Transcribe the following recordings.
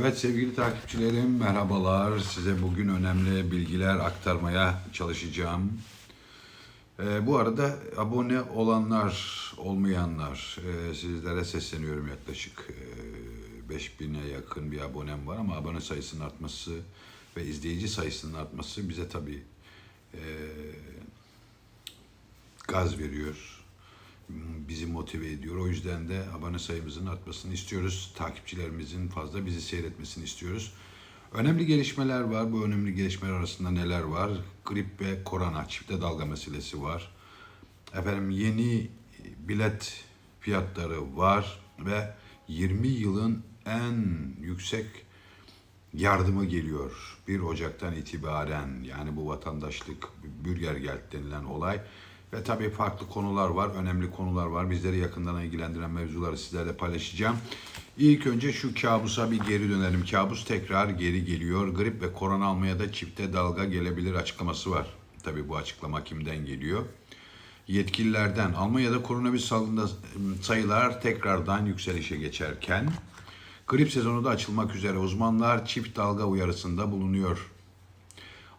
Evet sevgili takipçilerim merhabalar. Size bugün önemli bilgiler aktarmaya çalışacağım. Ee, bu arada abone olanlar, olmayanlar e, sizlere sesleniyorum yaklaşık e, 5000'e yakın bir abonem var ama abone sayısının artması ve izleyici sayısının artması bize tabii e, gaz veriyor bizi motive ediyor. O yüzden de abone sayımızın artmasını istiyoruz. Takipçilerimizin fazla bizi seyretmesini istiyoruz. Önemli gelişmeler var. Bu önemli gelişmeler arasında neler var? Grip ve korona çifte dalga meselesi var. Efendim yeni bilet fiyatları var ve 20 yılın en yüksek yardımı geliyor. 1 Ocak'tan itibaren yani bu vatandaşlık Bürgergeld denilen olay ve tabii farklı konular var, önemli konular var. Bizleri yakından ilgilendiren mevzuları sizlerle paylaşacağım. İlk önce şu kabusa bir geri dönelim. Kabus tekrar geri geliyor. Grip ve korona almaya da çifte dalga gelebilir açıklaması var. Tabii bu açıklama kimden geliyor? Yetkililerden. Almanya'da koronavirüs salgında sayılar tekrardan yükselişe geçerken grip sezonu da açılmak üzere uzmanlar çift dalga uyarısında bulunuyor.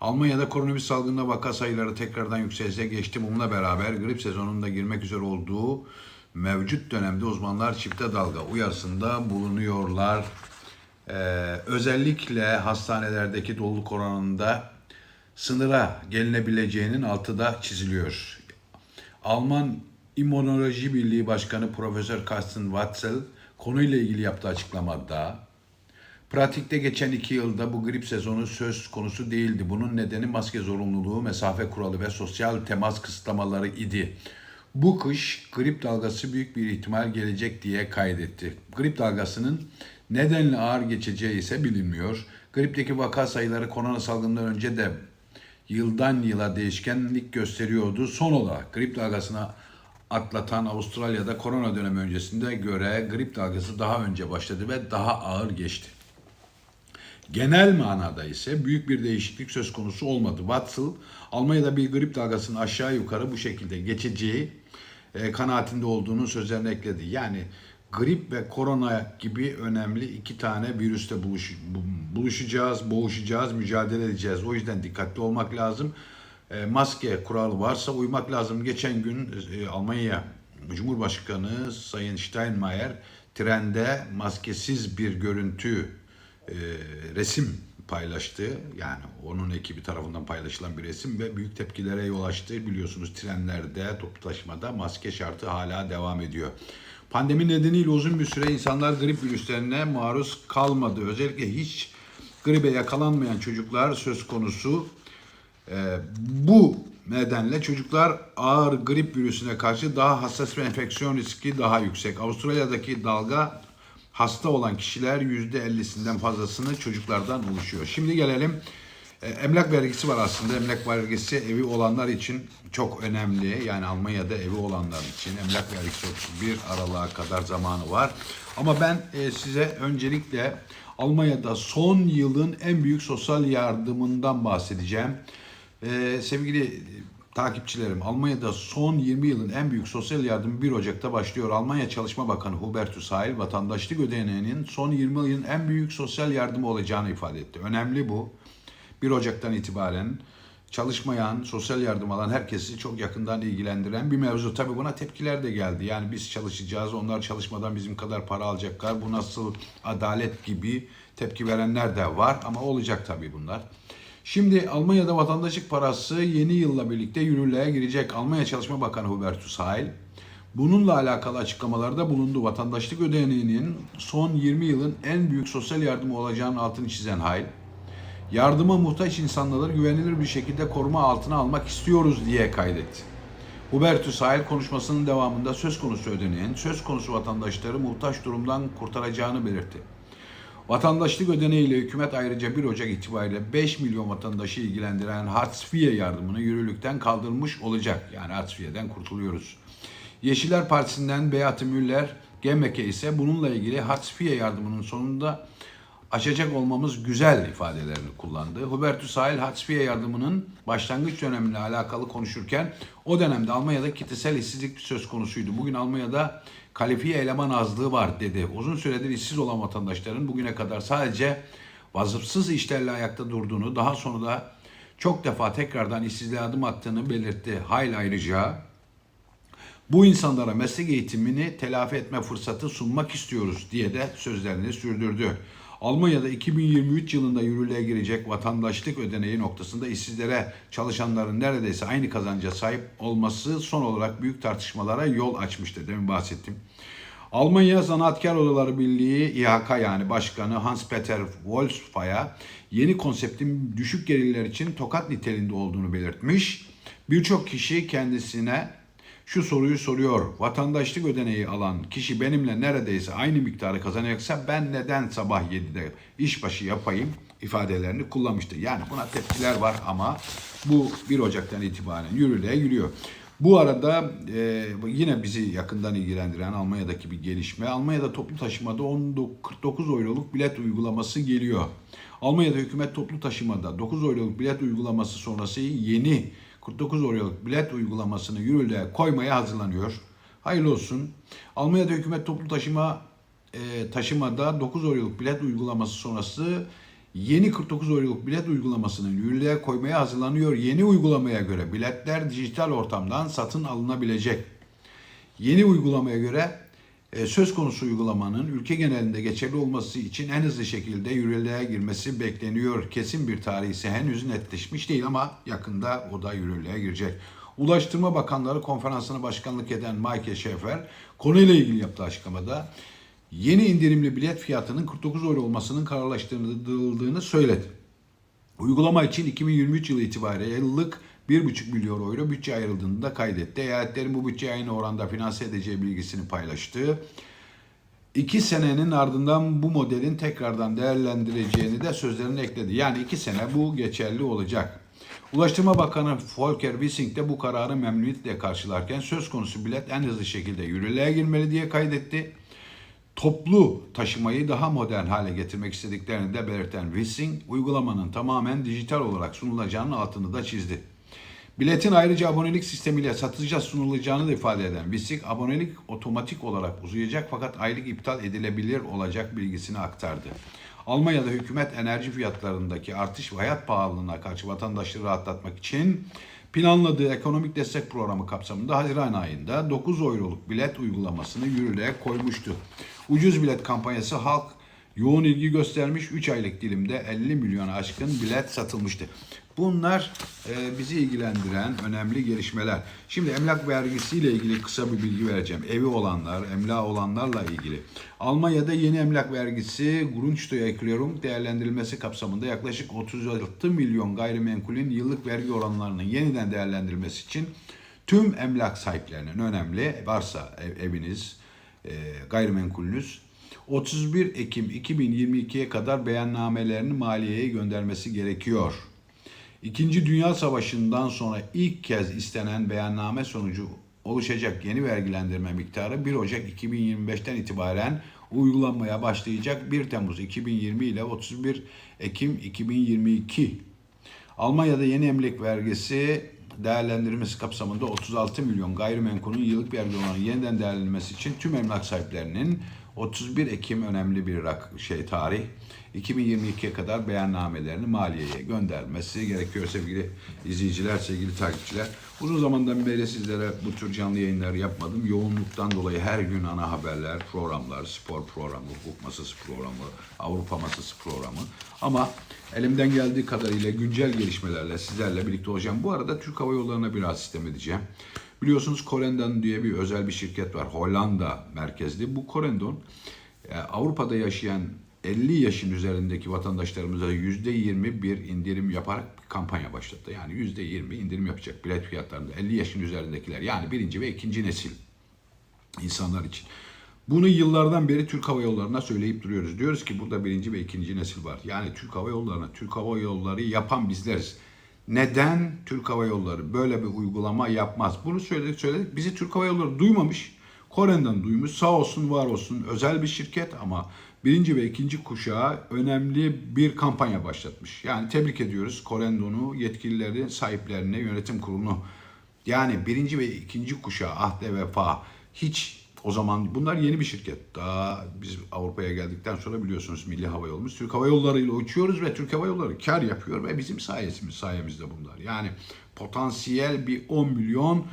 Almanya'da koronavirüs salgınına vaka sayıları tekrardan yükselişe geçti. Bununla beraber grip sezonunda girmek üzere olduğu mevcut dönemde uzmanlar çifte dalga uyarısında bulunuyorlar. Ee, özellikle hastanelerdeki doluluk oranında sınıra gelinebileceğinin altı da çiziliyor. Alman İmmünoloji Birliği Başkanı Profesör Carsten Watzel konuyla ilgili yaptığı açıklamada Pratikte geçen iki yılda bu grip sezonu söz konusu değildi. Bunun nedeni maske zorunluluğu, mesafe kuralı ve sosyal temas kısıtlamaları idi. Bu kış grip dalgası büyük bir ihtimal gelecek diye kaydetti. Grip dalgasının nedenle ağır geçeceği ise bilinmiyor. Gripteki vaka sayıları korona salgından önce de yıldan yıla değişkenlik gösteriyordu. Son olarak grip dalgasına atlatan Avustralya'da korona dönemi öncesinde göre grip dalgası daha önce başladı ve daha ağır geçti. Genel manada ise büyük bir değişiklik söz konusu olmadı. Watson, Almanya'da bir grip dalgasının aşağı yukarı bu şekilde geçeceği e, kanaatinde olduğunu sözlerine ekledi. Yani grip ve korona gibi önemli iki tane virüste buluş, buluşacağız, boğuşacağız, mücadele edeceğiz. O yüzden dikkatli olmak lazım. E, maske kuralı varsa uymak lazım. Geçen gün e, Almanya Cumhurbaşkanı Sayın Steinmeier trende maskesiz bir görüntü e, resim paylaştı. Yani onun ekibi tarafından paylaşılan bir resim ve büyük tepkilere yol açtı. Biliyorsunuz trenlerde, toplu taşımada maske şartı hala devam ediyor. Pandemi nedeniyle uzun bir süre insanlar grip virüslerine maruz kalmadı. Özellikle hiç gribe yakalanmayan çocuklar söz konusu. Ee, bu nedenle çocuklar ağır grip virüsüne karşı daha hassas ve enfeksiyon riski daha yüksek. Avustralya'daki dalga hasta olan kişiler %50'sinden fazlasını çocuklardan oluşuyor. Şimdi gelelim e, emlak vergisi var aslında. Emlak vergisi evi olanlar için çok önemli. Yani Almanya'da evi olanlar için emlak vergisi 31 Aralık'a kadar zamanı var. Ama ben e, size öncelikle Almanya'da son yılın en büyük sosyal yardımından bahsedeceğim. E, sevgili takipçilerim, Almanya'da son 20 yılın en büyük sosyal yardımı 1 Ocak'ta başlıyor. Almanya Çalışma Bakanı Hubertus Heil, vatandaşlık ödeneğinin son 20 yılın en büyük sosyal yardımı olacağını ifade etti. Önemli bu. 1 Ocak'tan itibaren çalışmayan, sosyal yardım alan herkesi çok yakından ilgilendiren bir mevzu. Tabi buna tepkiler de geldi. Yani biz çalışacağız, onlar çalışmadan bizim kadar para alacaklar. Bu nasıl adalet gibi tepki verenler de var ama olacak tabii bunlar. Şimdi Almanya'da vatandaşlık parası yeni yılla birlikte yürürlüğe girecek. Almanya Çalışma Bakanı Hubertus Heil bununla alakalı açıklamalarda bulundu. Vatandaşlık ödeneğinin son 20 yılın en büyük sosyal yardımı olacağının altını çizen Heil, yardıma muhtaç insanları güvenilir bir şekilde koruma altına almak istiyoruz diye kaydetti. Hubertus Heil konuşmasının devamında söz konusu ödeneğin söz konusu vatandaşları muhtaç durumdan kurtaracağını belirtti. Vatandaşlık ödeneğiyle hükümet ayrıca 1 Ocak itibariyle 5 milyon vatandaşı ilgilendiren Hartz IV yardımını yürürlükten kaldırmış olacak. Yani Hartz IV'den kurtuluyoruz. Yeşiller Partisi'nden Beat Müller, GMK ise bununla ilgili Hartz IV yardımının sonunda açacak olmamız güzel ifadelerini kullandı. Hubertus Sahil Hatzfiye yardımının başlangıç dönemiyle alakalı konuşurken o dönemde Almanya'da kitlesel işsizlik söz konusuydu. Bugün Almanya'da kalifiye eleman azlığı var dedi. Uzun süredir işsiz olan vatandaşların bugüne kadar sadece vasıfsız işlerle ayakta durduğunu, daha sonra da çok defa tekrardan işsizliğe adım attığını belirtti. Hayl ayrıca bu insanlara meslek eğitimini telafi etme fırsatı sunmak istiyoruz diye de sözlerini sürdürdü. Almanya'da 2023 yılında yürürlüğe girecek vatandaşlık ödeneği noktasında işsizlere çalışanların neredeyse aynı kazanca sahip olması son olarak büyük tartışmalara yol açmıştır. Demin bahsettim. Almanya Zanaatkar Odaları Birliği İHK yani başkanı Hans-Peter Wolfsfaya yeni konseptin düşük gelirler için tokat niteliğinde olduğunu belirtmiş. Birçok kişi kendisine şu soruyu soruyor. Vatandaşlık ödeneği alan kişi benimle neredeyse aynı miktarı kazanacaksa ben neden sabah 7'de işbaşı yapayım ifadelerini kullanmıştı. Yani buna tepkiler var ama bu 1 Ocak'tan itibaren yürürlüğe giriyor. Bu arada e, yine bizi yakından ilgilendiren Almanya'daki bir gelişme. Almanya'da toplu taşımada 19 49 euroluk bilet uygulaması geliyor. Almanya'da hükümet toplu taşımada 9 euroluk bilet uygulaması sonrası yeni 49 euroluk bilet uygulamasını yürürlüğe koymaya hazırlanıyor. Hayırlı olsun. Almanya'da hükümet toplu taşıma e, taşımada 9 euroluk bilet uygulaması sonrası yeni 49 euroluk bilet uygulamasını yürürlüğe koymaya hazırlanıyor. Yeni uygulamaya göre biletler dijital ortamdan satın alınabilecek. Yeni uygulamaya göre söz konusu uygulamanın ülke genelinde geçerli olması için en hızlı şekilde yürürlüğe girmesi bekleniyor. Kesin bir tarih ise henüz netleşmiş değil ama yakında o da yürürlüğe girecek. Ulaştırma Bakanları Konferansı'na başkanlık eden Michael Schaeffer konuyla ilgili yaptığı açıklamada yeni indirimli bilet fiyatının 49 euro olmasının kararlaştırıldığını söyledi. Uygulama için 2023 yılı itibariyle yıllık 1,5 milyon euro bütçe ayrıldığını da kaydetti. Eyaletlerin bu bütçeyi aynı oranda finanse edeceği bilgisini paylaştı. İki senenin ardından bu modelin tekrardan değerlendireceğini de sözlerine ekledi. Yani iki sene bu geçerli olacak. Ulaştırma Bakanı Volker Wissing de bu kararı memnuniyetle karşılarken söz konusu bilet en hızlı şekilde yürürlüğe girmeli diye kaydetti toplu taşımayı daha modern hale getirmek istediklerini de belirten Wissing, uygulamanın tamamen dijital olarak sunulacağının altını da çizdi. Biletin ayrıca abonelik sistemiyle satıcıya sunulacağını da ifade eden Wissing, abonelik otomatik olarak uzayacak fakat aylık iptal edilebilir olacak bilgisini aktardı. Almanya'da hükümet enerji fiyatlarındaki artış ve hayat pahalılığına karşı vatandaşları rahatlatmak için planladığı ekonomik destek programı kapsamında Haziran ayında 9 euroluk bilet uygulamasını yürürlüğe koymuştu. Ucuz bilet kampanyası halk yoğun ilgi göstermiş 3 aylık dilimde 50 milyona aşkın bilet satılmıştı. Bunlar e, bizi ilgilendiren önemli gelişmeler. Şimdi emlak vergisiyle ilgili kısa bir bilgi vereceğim. Evi olanlar, emlak olanlarla ilgili. Almanya'da yeni emlak vergisi Grundsteuererklärung değerlendirilmesi kapsamında yaklaşık 36 milyon gayrimenkulün yıllık vergi oranlarının yeniden değerlendirilmesi için tüm emlak sahiplerinin önemli varsa ev, eviniz, e, gayrimenkulünüz 31 Ekim 2022'ye kadar beyannamelerini maliyeye göndermesi gerekiyor. İkinci Dünya Savaşı'ndan sonra ilk kez istenen beyanname sonucu oluşacak yeni vergilendirme miktarı 1 Ocak 2025'ten itibaren uygulanmaya başlayacak 1 Temmuz 2020 ile 31 Ekim 2022. Almanya'da yeni emlak vergisi değerlendirilmesi kapsamında 36 milyon gayrimenkulün yıllık vergi oranı yeniden değerlendirilmesi için tüm emlak sahiplerinin 31 Ekim önemli bir rak şey tarih 2022'ye kadar beyannamelerini maliyeye göndermesi gerekiyor sevgili izleyiciler, sevgili takipçiler. Uzun zamandan beri sizlere bu tür canlı yayınlar yapmadım. Yoğunluktan dolayı her gün ana haberler, programlar, spor programı, hukuk masası programı, Avrupa masası programı. Ama elimden geldiği kadarıyla güncel gelişmelerle sizlerle birlikte olacağım. Bu arada Türk Hava Yolları'na biraz sistem edeceğim. Biliyorsunuz Corendon diye bir özel bir şirket var. Hollanda merkezli. Bu Corendon e, Avrupa'da yaşayan 50 yaşın üzerindeki vatandaşlarımıza %20 bir indirim yaparak bir kampanya başlattı. Yani %20 indirim yapacak bilet fiyatlarında 50 yaşın üzerindekiler yani birinci ve ikinci nesil insanlar için. Bunu yıllardan beri Türk Hava Yolları'na söyleyip duruyoruz. Diyoruz ki burada birinci ve ikinci nesil var. Yani Türk Hava Yolları'na, Türk Hava Yolları yapan bizleriz. Neden Türk Hava Yolları böyle bir uygulama yapmaz? Bunu söyledik söyledik. Bizi Türk Hava Yolları duymamış. Kore'den duymuş. Sağ olsun var olsun. Özel bir şirket ama birinci ve ikinci kuşağa önemli bir kampanya başlatmış. Yani tebrik ediyoruz Corendon'u, yetkilileri, sahiplerini, yönetim kurulunu. Yani birinci ve ikinci kuşağı ahde vefa hiç o zaman bunlar yeni bir şirket. Daha biz Avrupa'ya geldikten sonra biliyorsunuz Milli Hava Yolumuz Türk Hava Yolları ile uçuyoruz ve Türk Hava Yolları kar yapıyor ve bizim sayesimiz sayemizde bunlar. Yani potansiyel bir 10 milyon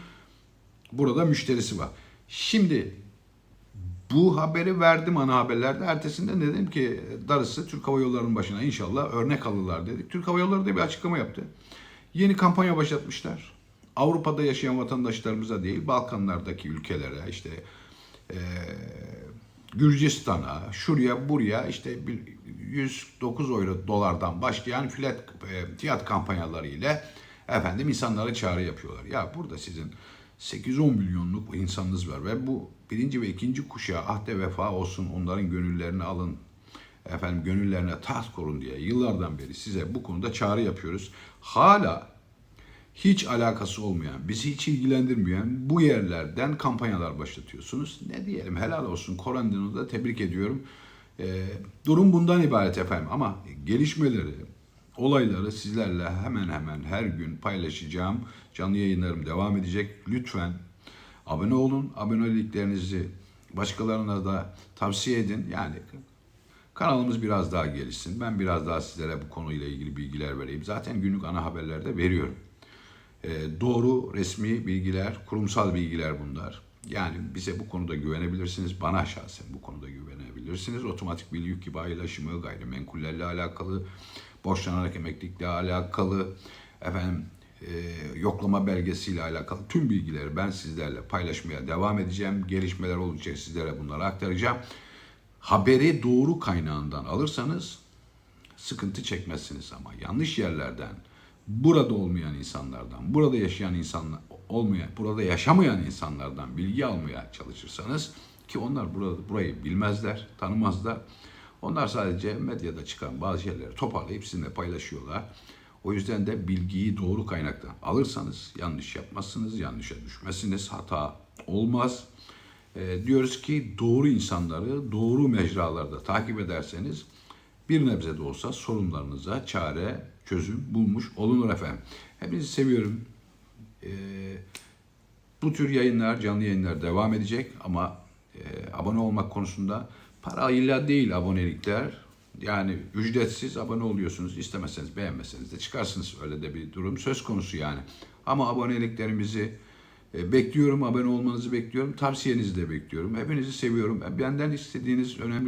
burada müşterisi var. Şimdi bu haberi verdim ana haberlerde. Ertesinde dedim ki darısı Türk Hava Yolları'nın başına inşallah örnek alırlar dedik. Türk Hava Yolları da bir açıklama yaptı. Yeni kampanya başlatmışlar. Avrupa'da yaşayan vatandaşlarımıza değil, Balkanlardaki ülkelere, işte eee, Gürcistan'a, şuraya buraya işte bir 109 euro dolardan başlayan fiyat, e, fiyat kampanyaları ile efendim insanlara çağrı yapıyorlar. Ya burada sizin 8-10 milyonluk insanınız var ve bu birinci ve ikinci kuşağı ahde vefa olsun onların gönüllerini alın efendim gönüllerine taht korun diye yıllardan beri size bu konuda çağrı yapıyoruz. Hala hiç alakası olmayan, bizi hiç ilgilendirmeyen bu yerlerden kampanyalar başlatıyorsunuz. Ne diyelim helal olsun Korandino'u da tebrik ediyorum. Ee, durum bundan ibaret efendim ama gelişmeleri, olayları sizlerle hemen hemen her gün paylaşacağım. Canlı yayınlarım devam edecek. Lütfen abone olun. Aboneliklerinizi başkalarına da tavsiye edin. Yani Kanalımız biraz daha gelişsin. Ben biraz daha sizlere bu konuyla ilgili bilgiler vereyim. Zaten günlük ana haberlerde veriyorum. Ee, doğru resmi bilgiler, kurumsal bilgiler bunlar. Yani bize bu konuda güvenebilirsiniz. Bana şahsen bu konuda güvenebilirsiniz. Otomatik bir yük gibi paylaşımı, gayrimenkullerle alakalı, borçlanarak emeklilikle alakalı, efendim e, yoklama belgesiyle alakalı tüm bilgileri ben sizlerle paylaşmaya devam edeceğim. Gelişmeler oldukça sizlere bunları aktaracağım. Haberi doğru kaynağından alırsanız sıkıntı çekmezsiniz ama yanlış yerlerden, burada olmayan insanlardan, burada yaşayan insanlar olmayan, burada yaşamayan insanlardan bilgi almaya çalışırsanız ki onlar burada burayı bilmezler, tanımazlar. Onlar sadece medyada çıkan bazı şeyleri toparlayıp sizinle paylaşıyorlar. O yüzden de bilgiyi doğru kaynaktan alırsanız yanlış yapmazsınız, yanlışa düşmezsiniz, hata olmaz. E, diyoruz ki doğru insanları doğru mecralarda takip ederseniz bir nebze de olsa sorunlarınıza çare, çözüm bulmuş olunur efendim. Hepinizi seviyorum. E, bu tür yayınlar, canlı yayınlar devam edecek ama e, abone olmak konusunda para illa değil abonelikler. Yani ücretsiz abone oluyorsunuz. İstemezseniz, beğenmezseniz de çıkarsınız. Öyle de bir durum söz konusu yani. Ama aboneliklerimizi e, bekliyorum, abone olmanızı bekliyorum. Tavsiyenizi de bekliyorum. Hepinizi seviyorum. Benden istediğiniz önemli